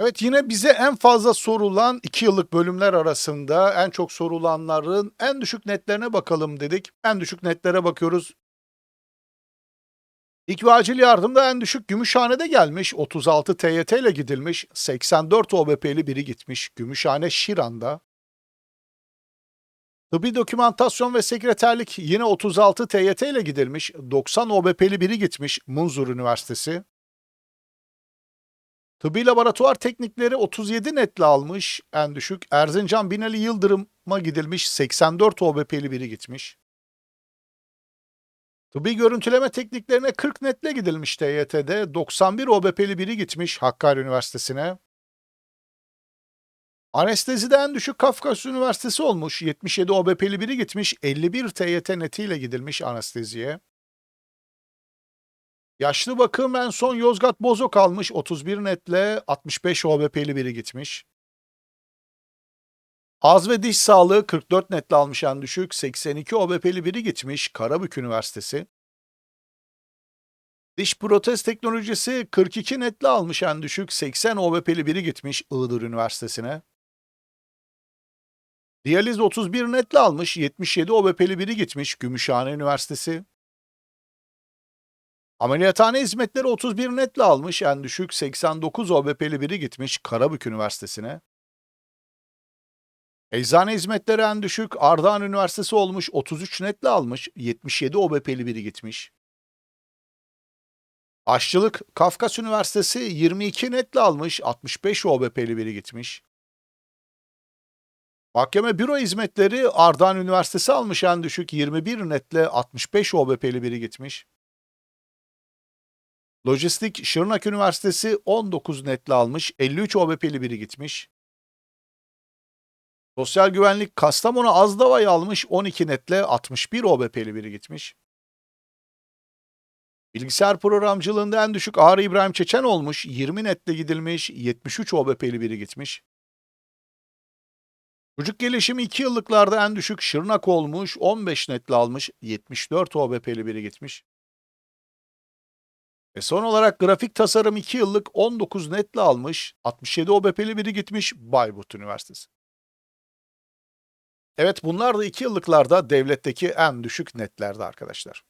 Evet, yine bize en fazla sorulan 2 yıllık bölümler arasında en çok sorulanların en düşük netlerine bakalım dedik. En düşük netlere bakıyoruz. İlk ve acil yardımda en düşük Gümüşhane'de gelmiş. 36 TYT ile gidilmiş. 84 OBP'li biri gitmiş. Gümüşhane Şiran'da. Tıbbi dokümantasyon ve sekreterlik yine 36 TYT ile gidilmiş. 90 OBP'li biri gitmiş. Munzur Üniversitesi. Tıbbi laboratuvar teknikleri 37 netle almış en düşük. Erzincan Binali Yıldırım'a gidilmiş 84 OBP'li biri gitmiş. Tıbbi görüntüleme tekniklerine 40 netle gidilmiş TYT'de. 91 OBP'li biri gitmiş Hakkari Üniversitesi'ne. Anestezide en düşük Kafkas Üniversitesi olmuş. 77 OBP'li biri gitmiş. 51 TYT netiyle gidilmiş anesteziye. Yaşlı bakım en son Yozgat Bozok almış 31 netle 65 OBP'li biri gitmiş. Ağız ve diş sağlığı 44 netle almış en düşük 82 OBP'li biri gitmiş Karabük Üniversitesi. Diş protez teknolojisi 42 netle almış en düşük 80 OBP'li biri gitmiş Iğdır Üniversitesi'ne. Diyaliz 31 netle almış 77 OBP'li biri gitmiş Gümüşhane Üniversitesi. Ameliyathane hizmetleri 31 netle almış en düşük 89 OBP'li biri gitmiş Karabük Üniversitesi'ne. Eczane hizmetleri en düşük Ardahan Üniversitesi olmuş 33 netle almış 77 OBP'li biri gitmiş. Aşçılık Kafkas Üniversitesi 22 netle almış 65 OBP'li biri gitmiş. Mahkeme büro hizmetleri Ardahan Üniversitesi almış en düşük 21 netle 65 OBP'li biri gitmiş. Lojistik Şırnak Üniversitesi 19 netle almış, 53 OBP'li biri gitmiş. Sosyal Güvenlik Kastamonu Azdava'yı almış, 12 netle 61 OBP'li biri gitmiş. Bilgisayar programcılığında en düşük Ağrı İbrahim Çeçen olmuş, 20 netle gidilmiş, 73 OBP'li biri gitmiş. Çocuk gelişimi 2 yıllıklarda en düşük Şırnak olmuş, 15 netle almış, 74 OBP'li biri gitmiş. Ve son olarak grafik tasarım 2 yıllık 19 netle almış, 67 OBP'li biri gitmiş Bayburt Üniversitesi. Evet bunlar da 2 yıllıklarda devletteki en düşük netlerdi arkadaşlar.